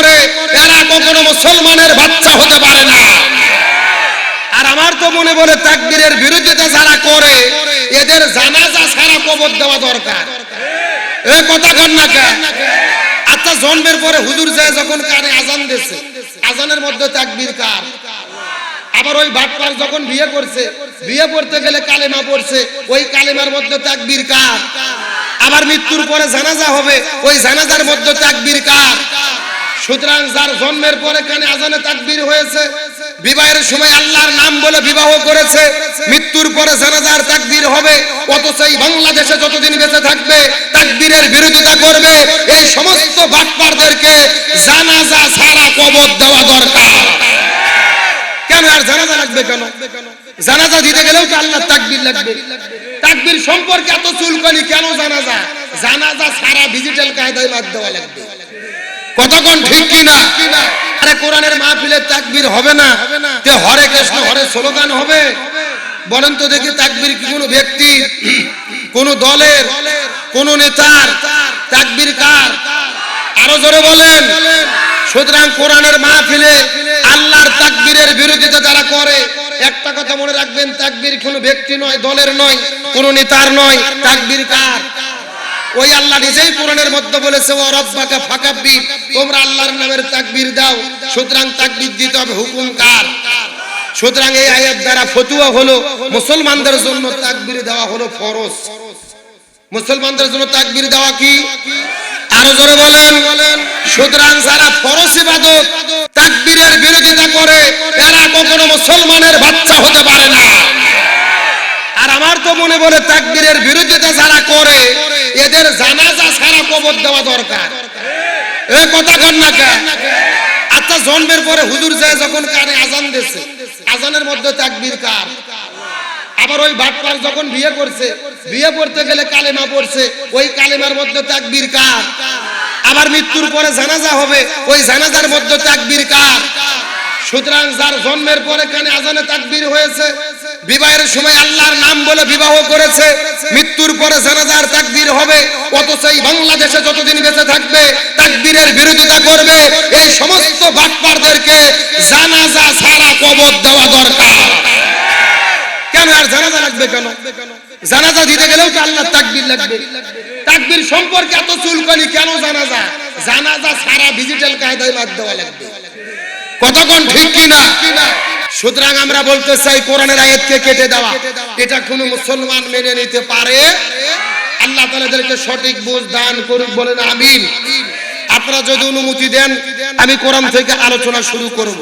করে এরা কখনো মুসলমানের বাচ্চা হতে পারে না। আর আমার তো মনে বলে তাকবীরের বিরোধিতা যারা করে, এদের জানাজা সারা কবর দেওয়া দরকার। এ কথা কন না? আচ্ছা জন্মের পরে হুজুর যায় যখন কানে আজান দিছে আজানের মধ্যে তাকবীর কার? আবার ওই বাটপার যখন বিয়ে করছে, বিয়ে করতে গেলে কালেমা পড়ছে, ওই কালেমার মধ্যে তাকবীর কার? আবার মৃত্যুর পরে জানাজা হবে, ওই জানাজার মধ্যে তাকবীর কার? সুতরাং যার জন্মের পরে কানে আজানে তাকবীর হয়েছে, বিবাহের সময় আল্লাহর নাম বলে বিবাহ করেছে, মৃত্যুর পরে জানাজার তাকবীর হবে, অথচ এই বাংলাদেশে যতদিন বেঁচে থাকবে, তাকবীরের বিরোধিতা করবে, এই সমস্ত বাটপারদেরকে জানাজা সারা কবর দেওয়া দরকার। কেন আর জানাজা লাগবে কেন? জানাজা দিতে গেলেও তো আল্লাহ তাকবীর লাগবে। তাকবীর সম্পর্কে এত চুলকানি কেন জানাজা? জানাজা সারা ডিজিটাল কায়দায় বাদ দেওয়া লাগবে। কতক্ষণ ঠিক কিনা? আরে কোরআনের মাহফিলের তাকবীর হবে না। তে হরে কৃষ্ণ হরে স্লোগান হবে। বলেন তো দেখি তাকবীর কি কোনো ব্যক্তি কোন দলের কোন নেতার তাকবীর কার? আরও জোরে বলেন। সুতরাং কোরআনের মাহফিলে আল্লাহর তাকবীরের বিরোধিতা যারা করে একটা কথা মনে রাখবেন তাকবীর কোনো ব্যক্তি নয় দলের নয় কোন নেতার নয় তাকবীর কার? ওই আল্লাহ নিজেই কোরআনের মধ্যে বলেছে ও রব্বাকা ফাকাব্বি। তোমরা আল্লাহর নামের তাকবীর দাও। সুতরাং তাকবীর দিতে হবে হুকুম কার? সুতরাং এই আয়াত দ্বারা ফতুয়া হলো, মুসলমানদের জন্য তাকবীর দেওয়া হলো ফরজ। মুসলমানদের জন্য তাকবীর দেওয়া কি? আরও জোরে বলেন। সুতরাং যারা ফরজ ইবাদত, তাকবীরের বিরোধিতা করে, এরা কখনো মুসলমানের বাচ্চা হতে পারে না। আমার তো মনে বলে তাকবীরের বিরোধিতা যারা করে, এদের জানাজা সারা কবর দেওয়া দরকার। এ কথা কন না কে? আচ্ছা জন্মের পরে হুজুর যায় যখন কানে আজান দিছে আজানের মধ্যে তাকবীর কার? আবার ওই বাটপার যখন বিয়ে করছে, বিয়ে করতে গেলে কালেমা পড়ছে, ওই কালেমার মধ্যে তাকবীর কার? আবার মৃত্যুর পরে জানাজা হবে, ওই জানাজার মধ্যে তাকবীর কার? সুতরাং যার জন্মের পরে কানে আজানে তাকবীর হয়েছে বিবাহের সময় আল্লাহর নাম বলে বিবাহ করেছে, মৃত্যুর পরে জানাজার তাকবীর হবে, অথচ এই বাংলাদেশে যতদিন বেঁচে থাকবে তাকবীরের বিরোধিতা করবে, এই সমস্ত বাটপারদেরকে জানাজা সারা কবর দেওয়া দরকার। কেন আর জানাজা লাগবে কেন? জানাজা দিতে গেলেও তো আল্লাহ তাকবীর লাগবে। তাকবীর সম্পর্কে এত চুলকানি কেন জানাজা? জানাজা সারা ডিজিটাল কায়দায় বাদ দেওয়া লাগবে। কতক্ষণ ঠিক কিনা? সুতরাং আমরা বলতে চাই কোরআনের আয়াতকে কেটে দেওয়া। এটা কোনো মুসলমান মেনে নিতে পারে? আল্লাহ তাআলাদেরকে সঠিক বুঝ দান করুক বলেন আমিন। আপনারা যদি অনুমতি দেন আমি কোরআন থেকে আলোচনা শুরু করব।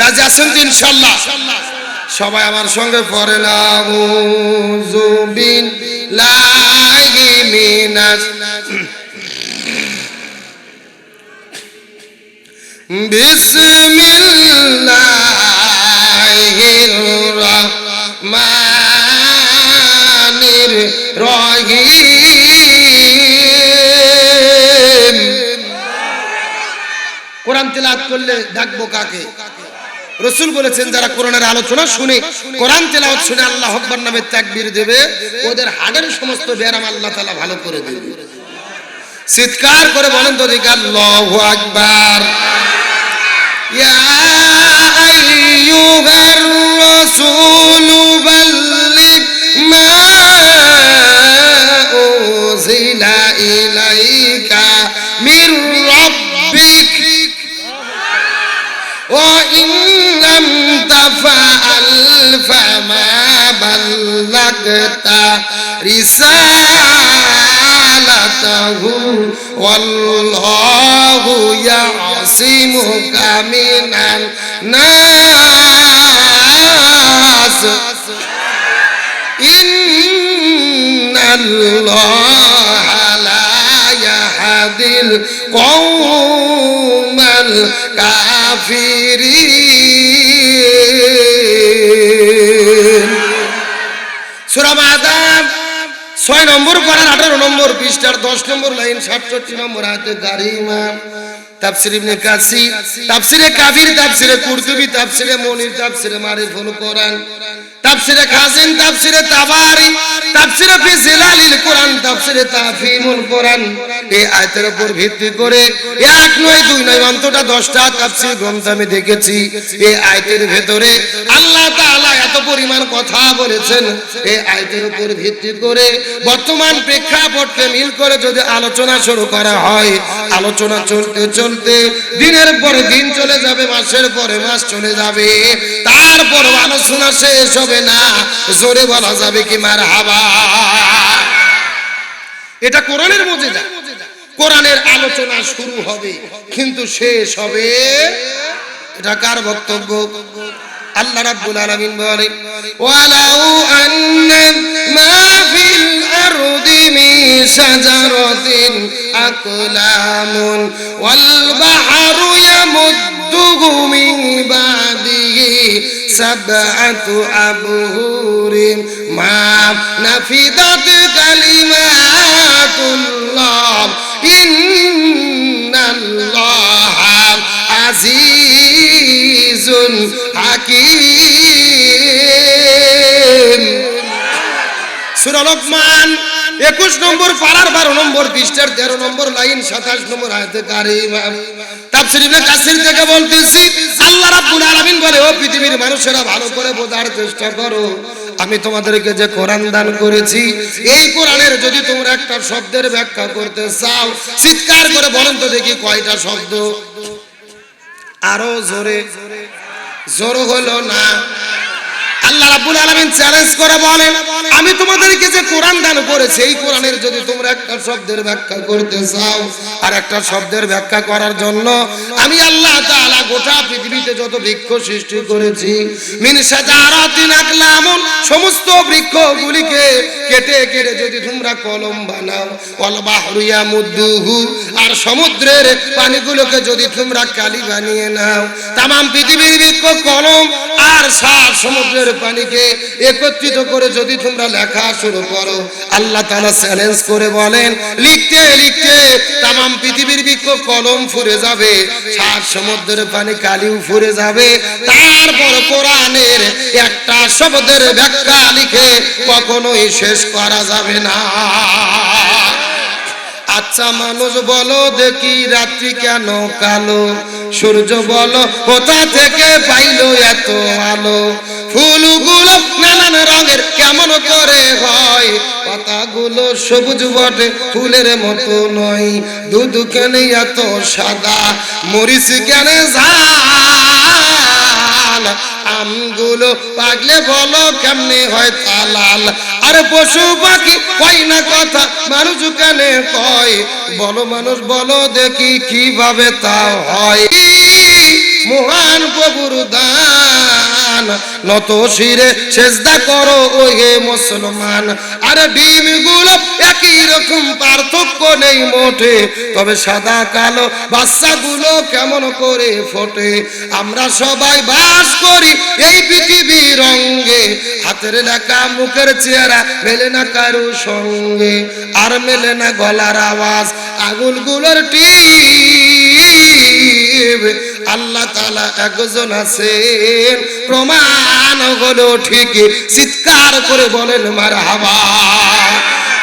রাজি আছেন তো ইনশাল্লাহ সবাই আমার সঙ্গে পড়েন আউযু বিল্লাহি মিনাশ বিসমিল্লাহির কোরআন তেলাওয়াত করলে ডাকবো কাকে? রসুল বলেছেন, যারা কোরআনের আলোচনা শুনে, কোরআন তেলাওয়াত শুনে আল্লাহ আকবার নামে তাকবীর দেবে, ওদের হাড়ের সমস্ত ব্যায়াম আল্লাহ তাআলা ভালো করে দেবে। চিৎকার করে বলেন তো দিকে আল্লাহু আকবার। ইয়া আইয়ুহার রাসূলু تفعل فما بلغت رسالته والله يعصمك من الناس ছয় নম্বর পারেন আঠারো নম্বর পৃষ্ঠার দশ নম্বর লাইন, সাতষট্টি নম্বর হাতে গারিমা তাফসির ইবনে কাসির, তাফসিরে কাবির তাফসিরে কুরতুবি, তাফসিরে মনির, তাফসিরে মারিফুল তাফসিরে খাজিন, তাফসিরে তাবারি, তাফসিরে ফি জিলালিল কোরআন, তাফসিরে তাফহিমুল কোরআন। এই আয়াতের উপর ভিত্তি করে এক নয়, দুই নয়, অন্তটা দশটা তাফসির গ্রন্থ আমি দেখেছি। এই আয়াতের ভেতরে আল্লাহ তাআলা এত পরিমাণ কথা বলেছেন। এই আয়াতের উপর ভিত্তি করে বর্তমান প্রেক্ষাপটকে মিল করে যদি আলোচনা শুরু করা হয়, আলোচনা চলতে চলতে দিনের পরে দিন চলে যাবে, মাসের পরে মাস চলে যাবে। তারপর আলোচনা শেষ হবে। না। জোরে বলা যাবে কি মার হাবা এটা কোরআনের মধ্যে কোরআনের আলোচনা শুরু হবে, কিন্তু শেষ হবে এটা কার বক্তব্য? আল্লাহ রাব্বুল আলামিন বলে ওয়ালাউ আন্না মা ফিল আরদি মিন শাজারাতিন আকলামুন ওয়াল বাহরু ইয়ামুদ্দুহু মিন বাদিহি আজিজুন হাকিম সূরা লোকমান 21 নম্বর পারার 12 নম্বর পৃষ্ঠার 13 নম্বর লাইন 27 নম্বর আয়াতে কারিমা। থেকে বলতেছি, আল্লাহ রাব্বুল আলামিন বলে, ও পৃথিবীর মানুষেরা ভালো করে বোঝার চেষ্টা করো। আমি তোমাদেরকে যে কোরআন দান করেছি, এই কোরআনের যদি তোমরা একটা শব্দের ব্যাখ্যা করতে চাও, চিৎকার করে বলেন তো দেখি কয়টা শব্দ। আরও জোরে। জোর হলো না। আল্লাহ রাব্বুল আলামিন চ্যালেঞ্জ করে বলেন, আমি তোমাদেরকে যে কোরআন দান করেছি, এই কোরআনের যদি তোমরা একটা শব্দের ব্যাখ্যা করতে চাও আর একটা শব্দের ব্যাখ্যা করার জন্য, আমি আল্লাহ তাআলা গোটা পৃথিবীতে যত বৃক্ষ সৃষ্টি করেছি, মিন শাজারাতিন আকলামুন, সমস্ত বৃক্ষগুলিকে কেটে কেটে যদি তোমরা কলম বানাও, ওয়াল বাহরু ইয়ামুদ্দুহু, আর সমুদ্রের পানিগুলোকে যদি তোমরা কালি বানিয়ে নাও, তামাম পৃথিবীর বৃক্ষ কলম আর সার সমুদ্রের পানিকে একত্রিত করে যদি তোমরা লেখা শুরু করো, আল্লাহ তাআলা চ্যালেঞ্জ করে বলেন, লিখতে লিখতে তামাম পৃথিবীর বৃক্ষ কলম ফুরে যাবে সার সমুদ্রের পানি কালিও ফুরে যাবে। তারপর কোরআনের একটা শব্দের ব্যাখ্যা লিখে কখনোই শেষ করা যাবে না। আচ্ছা মানুষ বলো দেখি রাত্রি কেন কালো? সূর্য বলো, কোথা থেকে পাইলো এত আলো? ফুলগুলো নানান রঙের, কেমন করে হয়? পাতাগুলো সবুজ বটে, ফুলের মতো নয়। দুধ কেন এত সাদা, মরিচ কেন ঝাল আমগুলো পাগলে বলো কেমনে হয় তালাল আর পশু পাখি কয় না কথা, মানুষ কেন কয়? বলো মানুষ, বলো দেখি কীভাবে তা হয়। মহান প্রভুর দান। নত শিরে সেজদা করো ও হে মুসলমান। আর ডিমগুলো একই রকম, পার্থক্য নেই মোটে। তবে সাদা কালো বাচ্চাগুলো কেমন করে ফোটে? আমরা সবাই বাস করি এই পৃথিবীর রঙ্গে। হাতের লেখা মুখের চেহারা মেলে না কারও সঙ্গে। আর মেলে না গলার আওয়াজ। আগুনগুলোর টিপ আল্লাহ তালা একজন আছেন। প্রমাণ হলো ঠিকই। চিৎকার করে বলেন মার হাবা